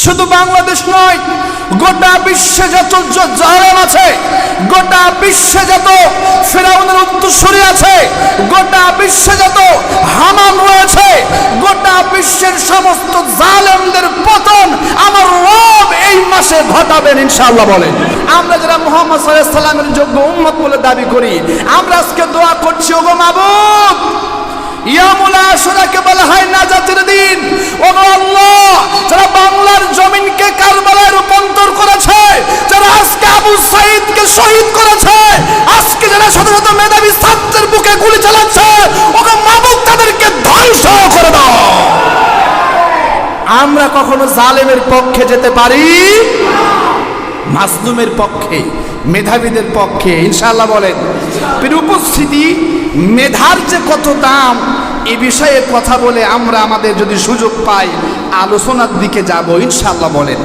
শুধু বাংলাদেশ নয়, গোটা বিশ্বে যত জালেম আছে, গোটা বিশ্বে যত ফেরাউনের উত্তরসূরি আছে, গোটা বিশ্বে যত হামান রয়েছে, গোটা বিশ্বের সমস্ত জালেমদের পতন আমার রব এই মাসে ঘটাবেন ইনশাআল্লাহ বলেন। আমরা যারা মোহাম্মদ সাল্লামের যোগ্য উম্মত বলে দাবি করি, আমরা আজকে দোয়া করছি, ওগো মাবুদ! বলা হয় দিন। বাংলার জমিনকে রূপান্তর করেছে আজকে আবু শহীদ করেছে, আজকে যারা শত মেধাবী বুকে গুলি চালাচ্ছে তাদেরকে ধ্বংস করে দাও। আমরা কখনো জালেমের পক্ষে যেতে পারি? মাসলুমের পক্ষে, মেধাবীদের পক্ষে, ইনশাআল্লাহ বলেন। উপস্থিতি মেধার যে কত দাম, এ বিষয়ে কথা বলে আমরা আমাদের যদি সুযোগ পাই, আলোচনার দিকে যাব ইনশাল্লাহ বলেন।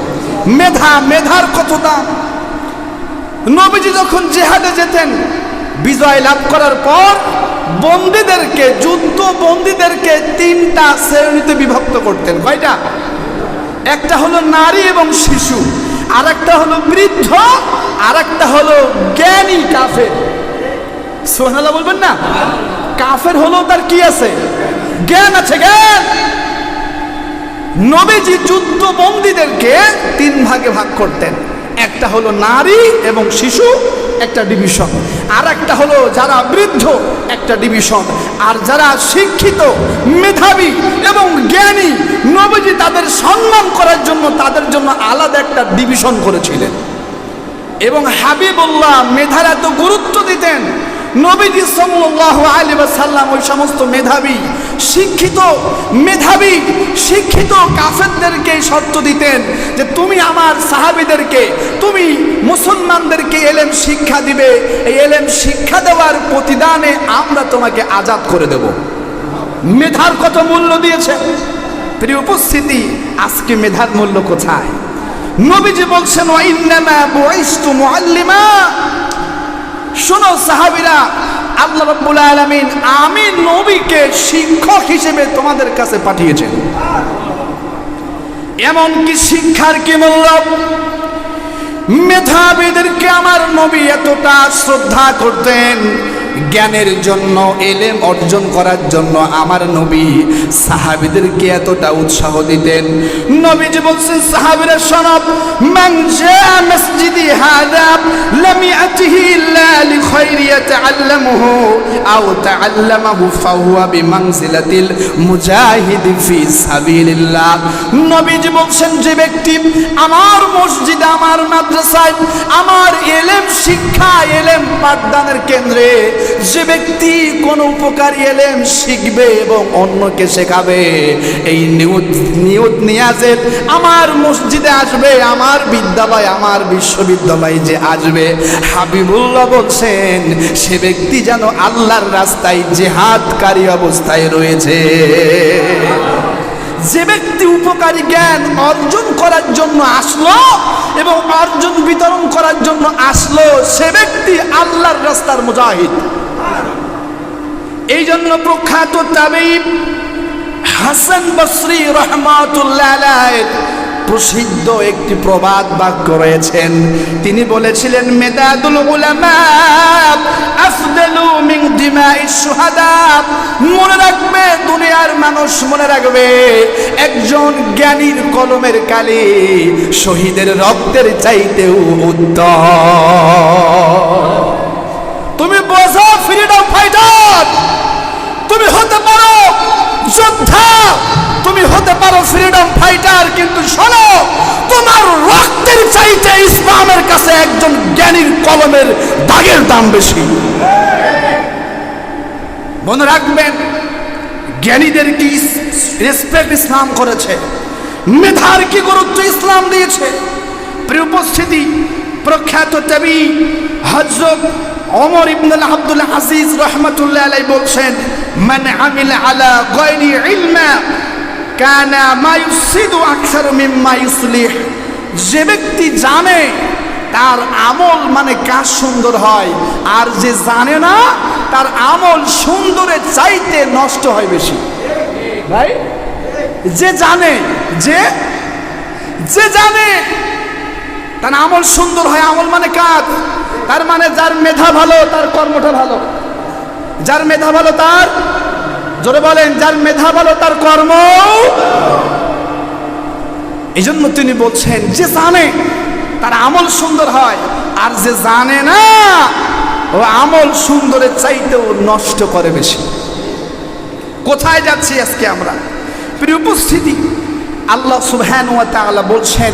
মেধা, মেধার কত দাম? নবীজি যখন জেহাদে যেতেন, বিজয় লাভ করার পর বন্দীদেরকে, যুদ্ধ বন্দীদেরকে তিনটা শ্রেণীতে বিভক্ত করতেন। কয়টা? একটা হলো নারী এবং শিশু আর একটা হলো বৃদ্ধ আর একটা হলো জ্ঞানী কাফের। সোহানাল্লাহ বলবেন না? কাফের হলো তার কি আছে? জ্ঞান আছে, জ্ঞান! নবীজি যুদ্ধ বন্দীদেরকে তিন ভাগে ভাগ করতেন। একটা হলো নারী এবং শিশু, একটা ডিভিশন। আর একটা হলো যারা বৃদ্ধ, একটা ডিভিশন। আর যারা শিক্ষিত, মেধাবী এবং জ্ঞানী, নবীজি তাদের সম্মান করার জন্য তাদের জন্য আলাদা একটা ডিভিশন করেছিলেন। এবং হাবিবুল্লাহ মেধার এত গুরুত্ব দিতেন। নবীজি সাল্লাল্লাহু আলাইহি ওয়াসাল্লাম ওই সমস্ত মেধাবী, শিক্ষিত মেধাবী, শিক্ষিত কাফেরদেরকে শর্ত দিতেন যে তুমি আমার সাহাবীদেরকে, তুমি মুসলমানদেরকে এলেম শিক্ষা দিবে। এই এলেম শিক্ষা দেওয়ার প্রতিদানে আমরা তোমাকে আজাদ করে দেব। মেধার কত মূল্য দিয়েছে? প্রিয় উপস্থিতি, আজকে মেধার মূল্য কোথায়? নবীজি বলছেন ওয়াইন্নামা বুইস্তু মুআল্লিমা। শোনো সাহাবীরা, আল্লাহ রাব্বুল আলামিন আমি নবীকে শিক্ষক হিসেবে তোমাদের কাছে পাঠিয়েছেন। এমন কি শিক্ষার কি মূল্য? মেধাবীদেরকে আমার নবী এতটা শ্রদ্ধা করতেন, জ্ঞানের জন্য, এলেম অর্জন করার জন্য আমার নবী সাহাবিদেরকে এতটা উৎসাহ দিতেন। নবীজি বলছেন, সাহাবিরা শোনব মান জা মসজিদি সাবিলিল্লাহ নবীজি বলছেন যে ব্যক্তি আমার মসজিদে আমার মাদ্রাসায় আমার এলেম শিক্ষা এলেম পাঠদানের কেন্দ্রে যে ব্যক্তি কোন উপকারী এলেম শিখবে এবং অন্যকে শেখাবে। এই নিয়ত নিয়ত নিয়াজে আমার মসজিদে আসবে আমার বিদ্যালয় আমার বিশ্ববিদ্যালয় যে আসবে। হাবিবুল্লাহ বলছেন, সে ব্যক্তি যেন আল্লাহর রাস্তায় জেহাদকারী অবস্থায় রয়েছে, যে ব্যক্তি উপকারী জ্ঞান অর্জন করার জন্য আসলো এবং অর্জন বিতরণ করার জন্য আসলো, সে ব্যক্তি আল্লাহর রাস্তার মুজাহিদ। এই জন্য প্রখ্যাত তাবিব হাসান বসরি রহমাতুল্লাহ প্রসিদ্ধ একটি প্রবাদ বাক্য রয়েছেন। তিনি বলেছিলেন, মেদাদুল উলামা, আফদালু মিন দিমাইশ শুহাদা। মনে রাখবে, দুনিয়ার মানুষ মনে রাখবে, একজন জ্ঞানীর কলমের কালি শহীদের রক্তের চাইতেও উত্তম। তুমি বোঝো ফ্রিডম ফাইটার তুমি হতে পারো যোদ্ধা, তুমি হতে পারো ফ্রিডম ফাইটার কিন্তু শোনো, তোমার রক্তের চাইতে ইসলামের কাছে একজন জ্ঞানীর কলমের দাগের দাম বেশি। মনে রাখবেন, জ্ঞানীদের কি রেসপেক্ট ইসলাম করেছে? মেধার কি গুরুত্ব ইসলাম দিয়েছে? প্রিয় উপস্থিতি, প্রখ্যাত কবি হজরত ওমর ইবনুল আব্দুল আজিজ রহমতুল্লাহ আলাই বলছেন, মান আমিল আলা গায়রি ইলমা কানা মা ইউসিদু আকসার মিম্মা ইউসলিহ। যে ব্যক্তি জানে, তার আমল মানে কাজ সুন্দর হয়, আর যে জানে না, তার আমল সুন্দরের চাইতে নষ্ট হয় বেশি। ভাই, যে জানে, যে যে জানে তার আমল সুন্দর হয়, আমল মানে কাজ। তার মানে যার মেধা ভালো, তার কর্মটা ভালো। যার মেধা ভালো, তার জোরে বলেন, যার মেধা ভালো, তার কর্ম। এই জন্য তিনি বলছেন, যে জানে তার আমল সুন্দর হয়, আর যে জানে না, ও আমল সুন্দরের চাইতেও নষ্ট করে বেশি। কোথায় যাচ্ছি আজকে আমরা? প্রিয় উপস্থিতি, আল্লাহ সুবহান ওয়া তাআলা বলছেন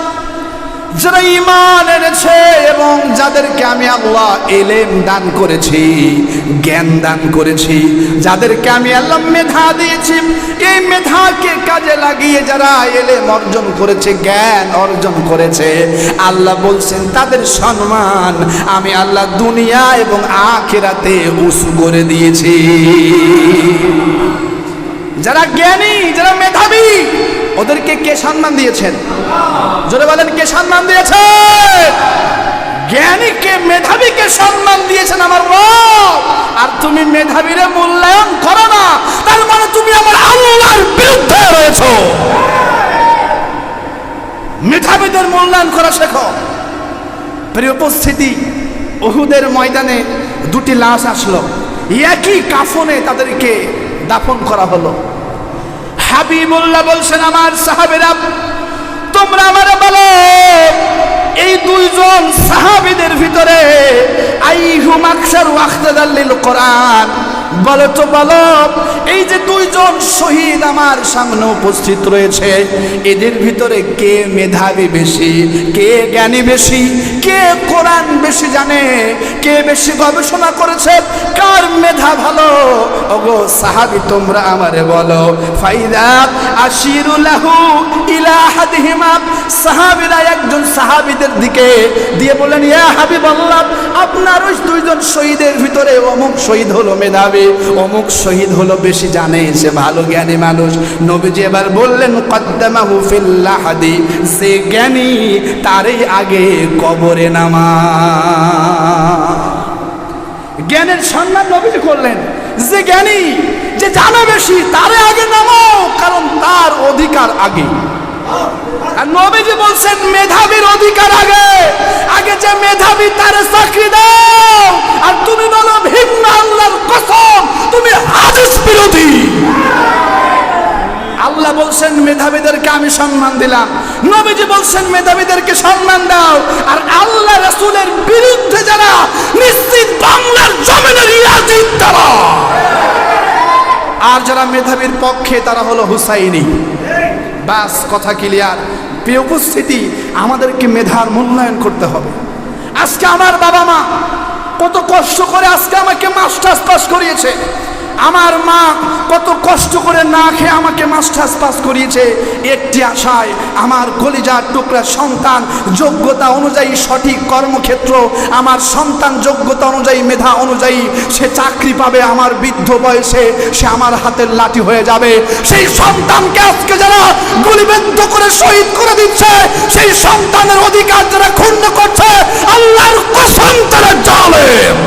যারা ইমান এনেছে এবং যাদেরকে আমি আল্লাহ এলেম দান করেছি, জ্ঞান দান করেছি, যাদেরকে আমি আল্লাহ মেধা দিয়েছি, এই মেধাকে কাজে লাগিয়ে যারা এলেম অর্জন করেছে, জ্ঞান অর্জন করেছে, আল্লাহ বলছেন, তাদের সম্মান আমি আল্লাহ দুনিয়া এবং আখেরাতে উসু করে দিয়েছি। যারা জ্ঞানী, যারা মেধাবী, ওদেরকে কে সম্মান দিয়েছেন? জোরে বলেন, কে সম্মান দিয়েছে? জ্ঞানীকে, মেধাবীকে সম্মান দিয়েছেন আমার রব। আর তুমি মেধাবীরে মূল্যায়ন করো না, তার মানে তুমি আমার আল্লাহর বিরুদ্ধে রয়েছো। মেধাবীদের মূল্যায়ন করা শেখো। প্রিয় উপস্থিতি ওহুদের ময়দানে দুটি লাশ আসলো। একই কাফনে তাদেরকে দাফন করা হলো। হাবিবুল্লাহ বলছেন, আমার সাহাবেরা তোমরা আমারে বলো এই দুইজন সাহাবিদের ভিতরে আইহুম আকসার ওয়াখতাদাল্লিল কোরআন। বলো তো বলো, এই যে দুইজন শহীদ আমার সামনে উপস্থিত রয়েছে, এদের ভিতরে কে মেধাবী বেশি, কে জ্ঞানী বেশি, কে কোরআন বেশি জানে, কে বেশি গবেষণা করেছে, কার মেধা ভালো? ওগো সাহাবি, তোমরা আমারে বলো, ফাইদা আশিরুলাহু ইলা হাদিহিমা। সাহাবীরা একজন সাহাবীদের দিকে দিয়ে বলেন, ইয়া হাবিবাল্লাহ, আপনার ওই দুইজন শহীদের ভিতরে অমুক শহীদ হলো মেধাবী, অমুক শহীদ হলো বেশি জানে, সে ভালো জ্ঞানী মানুষ। নবীজি এবার বললেন, কদ্দামাহু সে জ্ঞানী, তারই আগে কবরে নামা জ্ঞানের সম্মান নবীজি করলেন। যে জ্ঞানী, যে জানে বেশি তারে আগে নামো কারণ তার অধিকার আগে। আর নবীজি বলছেন, মেধাবীর অধিকার আগে। আগে যে মেধাবী, তার চাকরি দাও। আল্লাহ বলছেন, মেধাবীদেরকে আমি সম্মান দিলাম। নবীজি বলছেন, মেধাবীদেরকে সম্মান দাও। আর আল্লাহ রাসূলের বিরুদ্ধে যারা নিশ্চিত বাংলার জমিনের ইয়াজিদ তারা। আর যারা মেধাবীর পক্ষে, তারা হলো হুসাইনি। বাস, কথা ক্লিয়ার। প্রিয় উপস্থিতি, আমাদেরকে মেধার মূল্যায়ন করতে হবে। আজকে আমার বাবা মা কত কষ্ট করে আজকে আমাকে মাস্টার্স পাস করিয়েছে। আমার মা কত কষ্ট করে না খেয়ে আমাকে মাস্টার্স পাস করিয়েছে। একটি আশায় আমার কলিজার টুকরা সন্তান যোগ্যতা অনুযায়ী সঠিক কর্মক্ষেত্র, আমার সন্তান যোগ্যতা অনুযায়ী মেধা অনুযায়ী সে চাকরি পাবে আমার বৃদ্ধ বয়সে, সে আমার হাতের লাঠি হয়ে যাবে। সেই সন্তানকে আজকে যারা গুলিবিদ্ধ করে শহীদ করে দিচ্ছে, সেই সন্তানের অধিকার যারা ক্ষুণ্ণ করছে, আল্লাহর কসম তারা জালেম।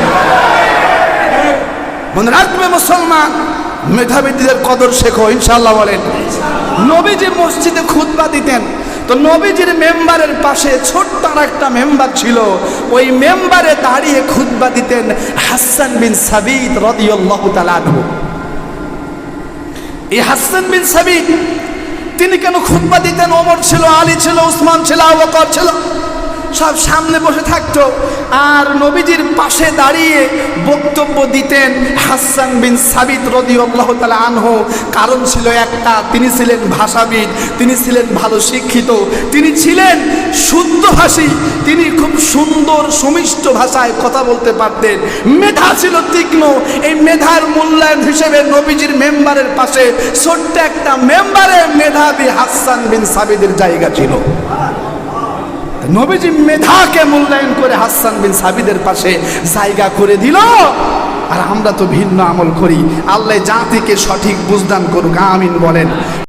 মনে রাখবে মুসলমান, মেধাবীদের কদর শেখো ইনশাল্লাহ বলেন। নবীজি মসজিদে খুতবা দিতেন। তো নবীজির মেম্বারের পাশে ছোট্ট আর একটা মেম্বার ছিল। ওই মেম্বারে দাঁড়িয়ে খুতবা দিতেন হাসান বিন সাবিদ রদিয়াল্লাহু তাআলা আনহু। এই হাসান বিন সাবিদ, তিনি কেন খুতবা দিতেন? ওমর ছিল, আলী ছিল, উসমান ছিল, আবু বকর ছিল। সব সামনে বসে থাকতো। আর নবীজির পাশে দাঁড়িয়ে বক্তব্য দিতেন হাসান বিন সাবিত রদি আল্লাহ তালা আনহু। কারণ ছিল একটা, তিনি ছিলেন ভাষাবিদ, তিনি ছিলেন ভালো শিক্ষিত, তিনি ছিলেন শুদ্ধ ভাষী, তিনি খুব সুন্দর, সুমিষ্ট ভাষায় কথা বলতে পারতেন। মেধা ছিল তীক্ষ্ণ, এই মেধার মূল্যায়ন হিসেবে নবীজির মেম্বারের পাশে ছোট্ট একটা মেম্বারে মেধাবী হাসান বিন সাবিদের জায়গা ছিল। নবীজি মেধাকে মূল্যায়ন করে হাসান বিন সাবিদের পাশে জায়গা করে দিল। আর আমরা তো ভিন্ন আমল করি। আল্লাহ জাতিকে সঠিক বুঝদান করুক, আমিন বলেন।